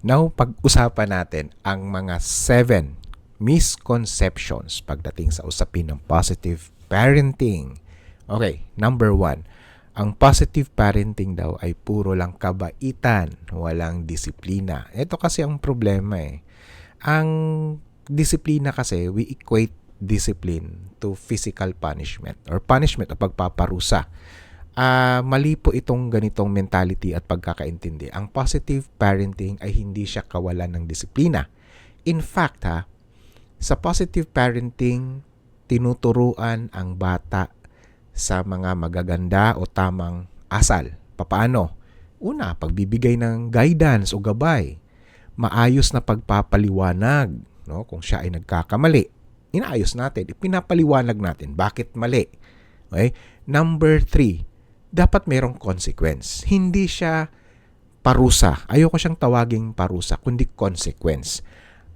Now, pag-usapan natin ang mga seven misconceptions pagdating sa usapin ng positive parenting. Okay, number one. Ang positive parenting daw ay puro lang kabaitan, walang disiplina. Ito kasi ang problema eh. Ang disiplina kasi, we equate discipline to physical punishment or punishment o pagpaparusa. Ah, mali po itong ganitong mentality at pagkakaintindi. Ang positive parenting ay hindi siya kawalan ng disiplina. In fact, ha, sa positive parenting, tinuturuan ang bata sa mga magaganda o tamang asal. Papaano? Una, pagbibigay ng guidance o gabay. Maayos na pagpapaliwanag, no? Kung siya ay nagkakamali, inaayos natin, ipinapaliwanag natin bakit mali. Okay? Number three, dapat merong consequence. Hindi siya parusa. Ayoko siyang tawaging parusa, kundi consequence.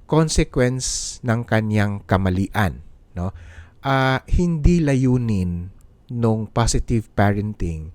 Consequence ng kanyang kamalian, no? Ah, hindi layunin nung positive parenting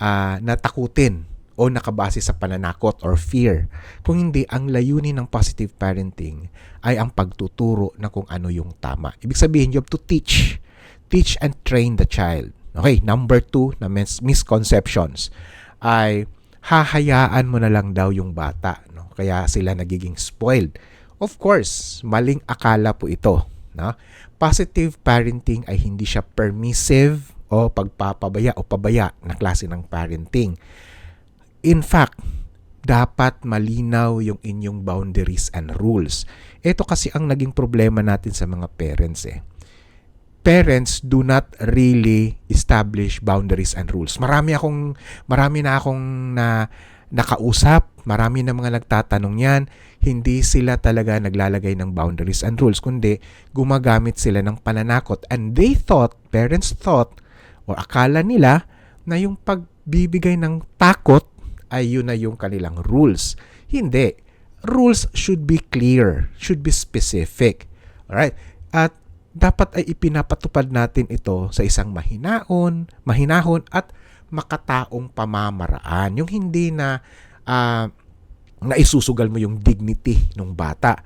uh, natakutin o nakabase sa pananakot or fear. Kung hindi, ang layunin ng positive parenting ay ang pagtuturo na kung ano yung tama. Ibig sabihin, you have to teach. Teach and train the child. Okay, number two na mis- misconceptions ay hahayaan mo na lang daw yung bata. No? Kaya sila nagiging spoiled. Of course, maling akala po ito. No? Positive parenting ay hindi siya permissive o pagpapabaya o pabaya na klase ng parenting. In fact, dapat malinaw yung inyong boundaries and rules. Ito kasi ang naging problema natin sa mga parents eh. Parents do not really establish boundaries and rules. Marami akong marami na akong na nakausap, marami na mga nagtatanong yan, hindi sila talaga naglalagay ng boundaries and rules, kundi gumagamit sila ng pananakot. And they thought, parents thought, o akala nila na yung pagbibigay ng takot ay yun na yung kanilang rules. Hindi. Rules should be clear, should be specific. Alright? At dapat ay ipinapatupad natin ito sa isang mahinaon, mahinahon at makataong pamamaraan. Yung hindi na uh, naisusugal mo yung dignity ng bata.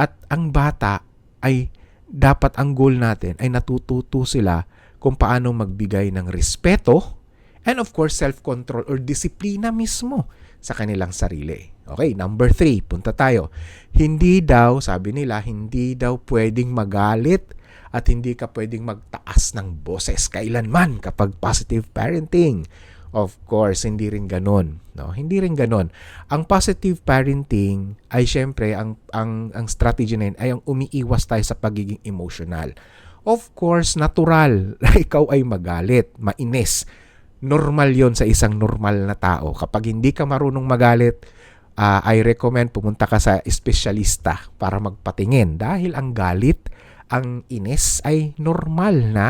At ang bata ay dapat ang goal natin ay natututo sila kung paano magbigay ng respeto and of course self-control or disiplina mismo sa kanilang sarili. Okay, number three, punta tayo. Hindi daw, sabi nila, hindi daw pwedeng magalit at hindi ka pwedeng magtaas ng boses kailanman kapag positive parenting. Of course, hindi rin ganun. No? Hindi rin ganun. Ang positive parenting ay syempre, ang, ang, ang strategy na yun ay ang umiiwas tayo sa pagiging emotional. Of course, natural na ikaw ay magalit, mainis. Normal yon sa isang normal na tao. Kapag hindi ka marunong magalit, uh, I recommend pumunta ka sa espesyalista para magpatingin dahil ang galit, ang inis ay normal na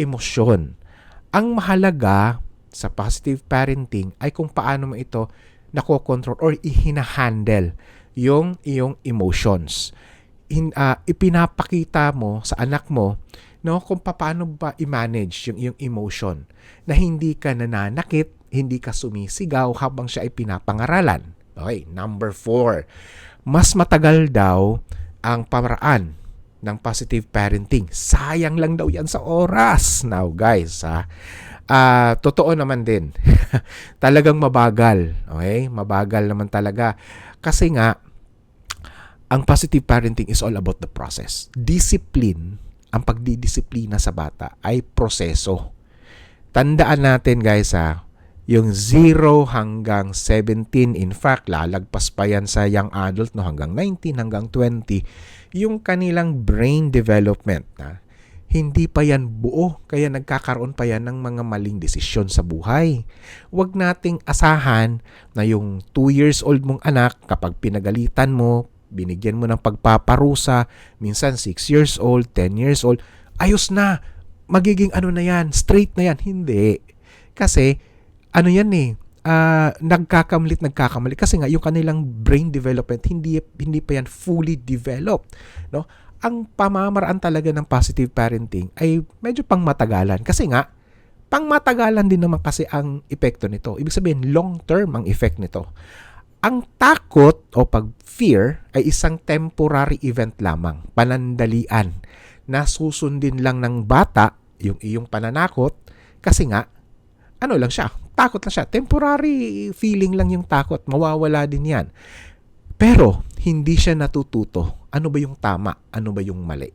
emosyon. Ang mahalaga sa positive parenting ay kung paano mo ito nakokontrol or ihinahandle yung iyong emotions in, uh, ipinapakita mo sa anak mo no kung paano ba i-manage yung iyong emotion na hindi ka nananakit, hindi ka sumisigaw habang siya ay pinapangaralan. Okay, number four. Mas matagal daw ang pamaraan ng positive parenting. Sayang lang daw yan sa oras. Now guys, ha, uh, totoo naman din. Talagang mabagal. Okay? Mabagal naman talaga. Kasi nga, ang positive parenting is all about the process. Discipline, ang pagdidisiplina sa bata ay proseso. Tandaan natin guys ha, yung 0 hanggang 17, in fact, lalagpas pa yan sa young adult no, hanggang 19, hanggang 20, yung kanilang brain development na hindi pa yan buo, kaya nagkakaroon pa yan ng mga maling desisyon sa buhay. Huwag nating asahan na yung 2 years old mong anak, kapag pinagalitan mo, binigyan mo ng pagpaparusa, minsan 6 years old, 10 years old, ayos na, magiging ano na yan, straight na yan. Hindi. Kasi, ano yan eh, uh, nagkakamalit, nagkakamali. Kasi nga, yung kanilang brain development, hindi, hindi pa yan fully developed. No? Ang pamamaraan talaga ng positive parenting ay medyo pang matagalan. Kasi nga, pang matagalan din naman kasi ang epekto nito. Ibig sabihin, long term ang effect nito ang takot o pag-fear ay isang temporary event lamang, panandalian, na susundin lang ng bata yung iyong pananakot kasi nga, ano lang siya, takot lang siya. Temporary feeling lang yung takot, mawawala din yan. Pero, hindi siya natututo. Ano ba yung tama? Ano ba yung mali?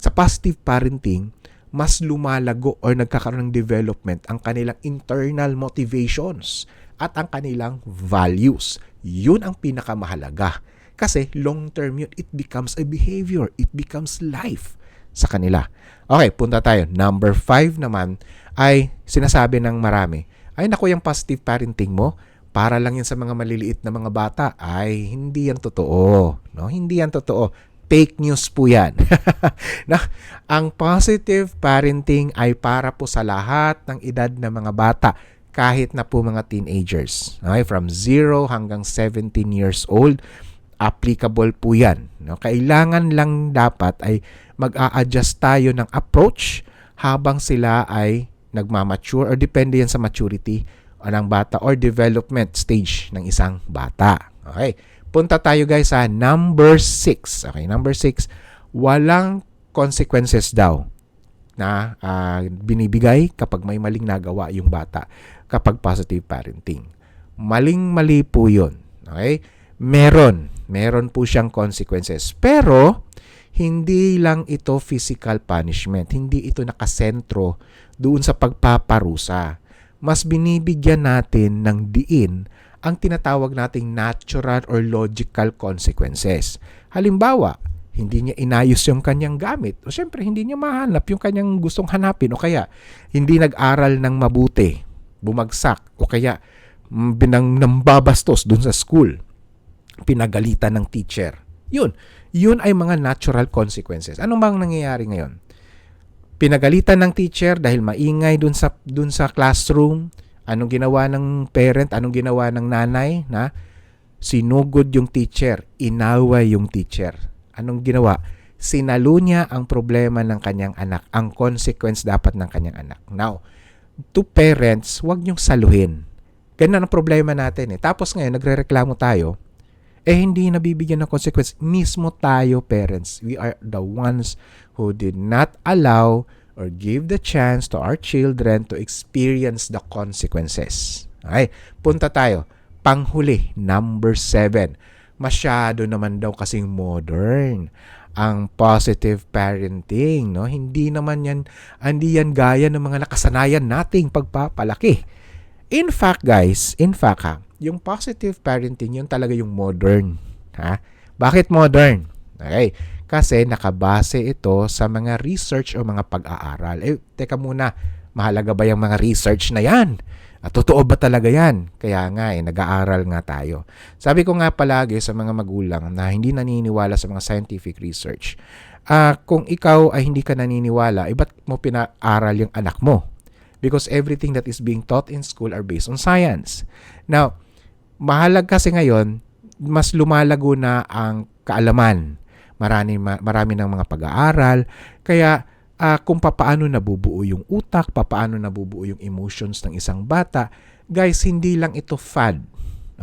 Sa positive parenting, mas lumalago or nagkakaroon ng development ang kanilang internal motivations at ang kanilang values. Yun ang pinakamahalaga. Kasi long term yun, it becomes a behavior. It becomes life sa kanila. Okay, punta tayo. Number five naman ay sinasabi ng marami, ay naku yung positive parenting mo, para lang yan sa mga maliliit na mga bata. Ay, hindi yan totoo. No? Hindi yan totoo. Fake news po yan. na, ang positive parenting ay para po sa lahat ng edad ng mga bata kahit na po mga teenagers. Okay? From 0 hanggang 17 years old, applicable po yan. No? Kailangan lang dapat ay mag-a-adjust tayo ng approach habang sila ay nagmamature or depende yan sa maturity ng bata or development stage ng isang bata. Okay. Punta tayo guys sa number 6. Okay, number 6, walang consequences daw na uh, binibigay kapag may maling nagawa yung bata kapag positive parenting. Maling-mali po yun. Okay? Meron. Meron po siyang consequences. Pero, hindi lang ito physical punishment. Hindi ito nakasentro doon sa pagpaparusa mas binibigyan natin ng diin ang tinatawag nating natural or logical consequences. Halimbawa, hindi niya inayos yung kanyang gamit. O syempre, hindi niya mahanap yung kanyang gustong hanapin. O kaya, hindi nag-aral ng mabuti, bumagsak. O kaya, binang nambabastos dun sa school. Pinagalitan ng teacher. Yun. Yun ay mga natural consequences. Ano bang nangyayari ngayon? pinagalitan ng teacher dahil maingay dun sa dun sa classroom. Anong ginawa ng parent, anong ginawa ng nanay na sinugod yung teacher, inaway yung teacher. Anong ginawa? Sinalo niya ang problema ng kanyang anak, ang consequence dapat ng kanyang anak. Now, to parents, wag niyong saluhin. Ganun ang problema natin eh. Tapos ngayon, nagre-reklamo tayo, eh hindi nabibigyan ng consequence. Mismo tayo, parents. We are the ones who did not allow or give the chance to our children to experience the consequences. Okay, punta tayo. Panghuli, number seven. Masyado naman daw kasing modern ang positive parenting, no? Hindi naman yan, hindi yan gaya ng mga nakasanayan nating pagpapalaki. In fact, guys, in fact ha, yung positive parenting, yun talaga yung modern. Ha? Bakit modern? Okay. Kasi nakabase ito sa mga research o mga pag-aaral. Eh, teka muna, mahalaga ba yung mga research na yan? At totoo ba talaga yan? Kaya nga eh, nag-aaral nga tayo. Sabi ko nga palagi sa mga magulang na hindi naniniwala sa mga scientific research, uh, kung ikaw ay hindi ka naniniwala, eh ba't mo pinaaral yung anak mo? Because everything that is being taught in school are based on science. Now, mahalag kasi ngayon, mas lumalago na ang kaalaman marami, marami ng mga pag-aaral. Kaya uh, kung papaano nabubuo yung utak, papaano nabubuo yung emotions ng isang bata, guys, hindi lang ito fad.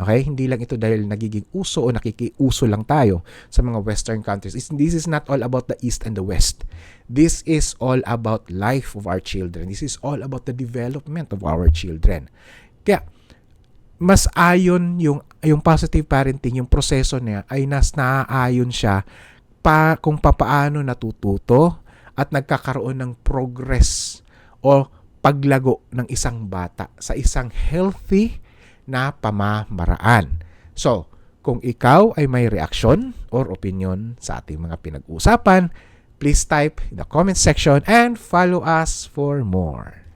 Okay? Hindi lang ito dahil nagiging uso o nakikiuso lang tayo sa mga western countries. This is not all about the east and the west. This is all about life of our children. This is all about the development of our children. Kaya mas ayon yung yung positive parenting, yung proseso niya ay nas naaayon siya pa kung papaano natututo at nagkakaroon ng progress o paglago ng isang bata sa isang healthy na pamamaraan. So, kung ikaw ay may reaksyon or opinion sa ating mga pinag-uusapan, please type in the comment section and follow us for more.